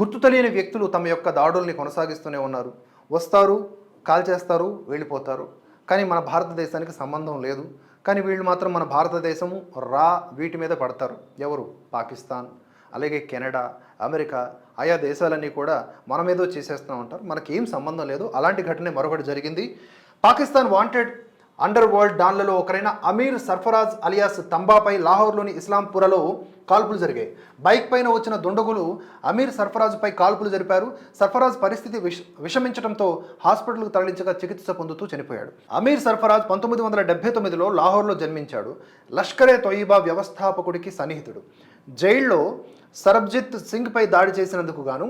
గుర్తు తెలియని వ్యక్తులు తమ యొక్క దాడుల్ని కొనసాగిస్తూనే ఉన్నారు. వస్తారు కాల్ చేస్తారు వెళ్ళిపోతారు. కానీ మన భారతదేశానికి సంబంధం లేదు. కానీ వీళ్ళు మాత్రం మన భారతదేశము రా వీటి మీద పడతారు. ఎవరు? పాకిస్తాన్ అలాగే కెనడా అమెరికా ఆయా దేశాలన్నీ కూడా మనమేదో చేసేస్తూ ఉంటారు. మనకేం సంబంధం లేదు. అలాంటి ఘటనే మరొకటి జరిగింది. పాకిస్తాన్ వాంటెడ్ అండర్ వరల్డ్ డాన్లలో ఒకరైన అమీర్ సర్ఫరాజ్ అలియాస్ తంబాపై లాహోర్లోని ఇస్లాంపురలో కాల్పులు జరిగాయి. బైక్ పైన వచ్చిన దుండగులు అమీర్ సర్ఫరాజ్పై కాల్పులు జరిపారు. సర్ఫరాజ్ పరిస్థితి విష విషమించడంతో హాస్పిటల్కు తరలించగా చికిత్స పొందుతూ చనిపోయాడు. అమీర్ సర్ఫరాజ్ పంతొమ్మిది వందల డెబ్బై తొమ్మిదిలో లాహోర్లో జన్మించాడు. లష్కరే తొయిబా వ్యవస్థాపకుడికి సన్నిహితుడు. జైల్లో సరబ్జిత్ సింగ్పై దాడి చేసినందుకు గాను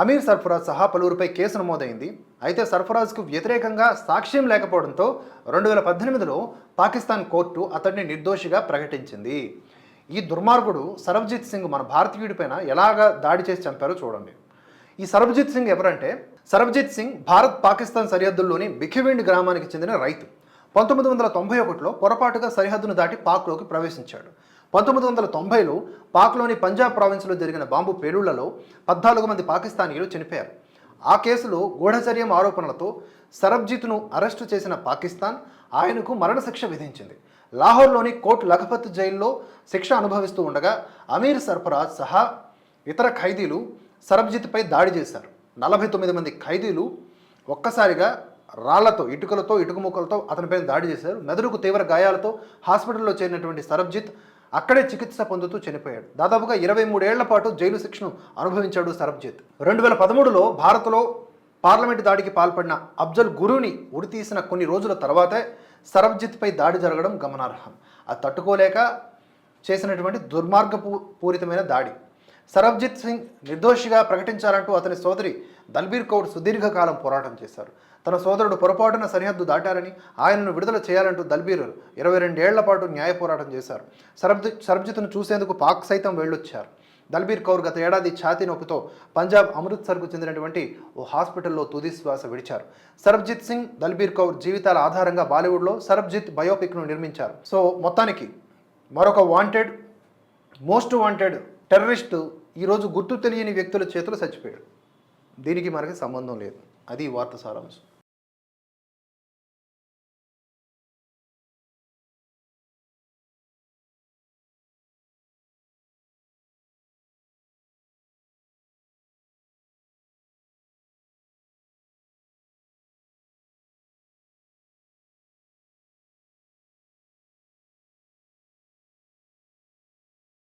అమీర్ సర్ఫరాజ్ సహా పలువురిపై కేసు నమోదైంది. అయితే సర్ఫరాజ్కు వ్యతిరేకంగా సాక్ష్యం లేకపోవడంతో రెండు వేల పద్దెనిమిదిలో పాకిస్తాన్ కోర్టు అతడిని నిర్దోషిగా ప్రకటించింది. ఈ దుర్మార్గుడు సరబ్జిత్ సింగ్ మన భారతీయుడిపైన ఎలాగా దాడి చేసి చంపారో చూడండి. ఈ సరబ్జిత్ సింగ్ ఎవరంటే సరబ్జిత్ సింగ్ భారత్ పాకిస్తాన్ సరిహద్దుల్లోని బిఖివిండ్ గ్రామానికి చెందిన రైతు. పంతొమ్మిది వందల తొంభై ఒకటిలో పొరపాటుగా సరిహద్దును దాటి పాక్లోకి ప్రవేశించాడు. పంతొమ్మిది వందల తొంభైలో పాక్లోని పంజాబ్ ప్రావిన్స్లో జరిగిన బాంబు పేలుళ్ళలో పద్నాలుగు మంది పాకిస్తానీయులు చనిపోయారు. ఆ కేసులో గూఢచర్యం ఆరోపణలతో సరబ్జిత్ను అరెస్టు చేసిన పాకిస్తాన్ ఆయనకు మరణశిక్ష విధించింది. లాహోర్లోని కోట్ లఖపత్ జైల్లో శిక్ష అనుభవిస్తూ ఉండగా అమీర్ సర్ఫరాజ్ సహా ఇతర ఖైదీలు సరబ్జిత్పై దాడి చేశారు. నలభై తొమ్మిది మంది ఖైదీలు ఒక్కసారిగా రాళ్ళతో ఇటుకలతో ఇటుక ముక్కలతో అతనిపైన దాడి చేశారు. మెదడుకు తీవ్ర గాయాలతో హాస్పిటల్లో చేరినటువంటి సరబ్జిత్ అక్కడే చికిత్స పొందుతూ చనిపోయాడు. దాదాపుగా ఇరవై మూడేళ్ళ పాటు జైలు శిక్షను అనుభవించాడు సరబ్జిత్ రెండు వేల పదమూడులో భారత్లో పార్లమెంటు దాడికి పాల్పడిన అఫ్జల్ గురుని ఉరితీసిన కొన్ని రోజుల తర్వాతే సరబ్జిత్పై దాడి జరగడం గమనార్హం. అది తట్టుకోలేక చేసినటువంటి దుర్మార్గపూ పూరితమైన దాడి. సరబ్జిత్ సింగ్ నిర్దోషిగా ప్రకటించాలంటూ అతని సోదరి దల్బీర్ కౌర్ సుదీర్ఘకాలం పోరాటం చేశారు. తన సోదరుడు పొరపాటున సరిహద్దు దాటారని ఆయనను విడుదల చేయాలంటూ దల్బీర్ ఇరవై రెండేళ్ళ పాటు న్యాయ పోరాటం చేశారు. సరబ్జిత్ సరబ్జిత్ను చూసేందుకు పాక్ సైతం వెళ్ళొచ్చారు. దల్బీర్ కౌర్ గత ఏడాది ఛాతీ నొప్పితో పంజాబ్ అమృత్సర్కు చెందినటువంటి ఓ హాస్పిటల్లో తుది శ్వాస విడిచారు. సరబ్జిత్ సింగ్ దల్బీర్ కౌర్ జీవితాల ఆధారంగా బాలీవుడ్లో సరబ్జిత్ బయోపిక్ను నిర్మించారు. సో మొత్తానికి మరొక వాంటెడ్ మోస్ట్ వాంటెడ్ టెర్రరిస్టు ఈరోజు గుర్తు తెలియని వ్యక్తుల చేతులు చచ్చిపోయాడు దీనికి మనకి సంబంధం లేదు. అది వార్త సారాంశం.